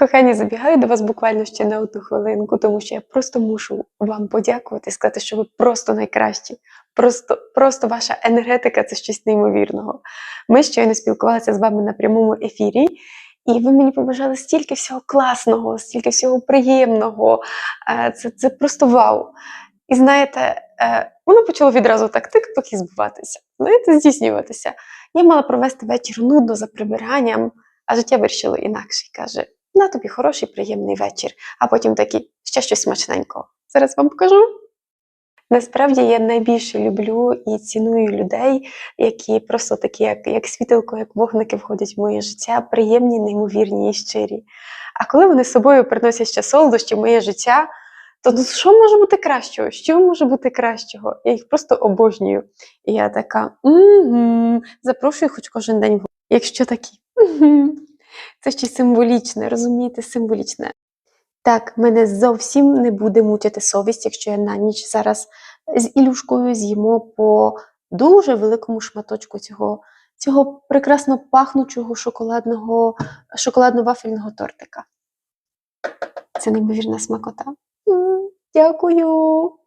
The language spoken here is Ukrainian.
Кохані, забігаю до вас буквально ще на одну хвилинку, тому що я просто мушу вам подякувати сказати, що ви просто найкращі. Просто, просто ваша енергетика це щось неймовірного. Ми щойно спілкувалися з вами на прямому ефірі, і ви мені побажали стільки всього класного, стільки всього приємного. Е, Це, це просто вау. І знаєте, е, воно почало відразу так тик-ток і збуватися. Знаєте, здійснюватися. Я мала провести вечір нудно за прибиранням, а життя вирішило інакше каже: на тобі хороший, приємний вечір, а потім такий ще щось смачненького. Зараз вам покажу. Насправді я найбільше люблю і ціную людей, які просто такі, як, як світилко, як вогники входять в моє життя, приємні, неймовірні і щирі. А коли вони з собою приносять ще солодощі в моє життя, то ну, що може бути кращого? Що може бути кращого? Я їх просто обожнюю. І я така угу, запрошую хоч кожен день, якщо такі. Це ще символічне, розумієте, символічне. Так, мене зовсім не буде мучити совість, якщо я на ніч зараз з Ілюшкою з'їмо по дуже великому шматочку цього, цього прекрасно пахнучого шоколадного, шоколадно-вафельного тортика. Це неймовірна смакота. Дякую.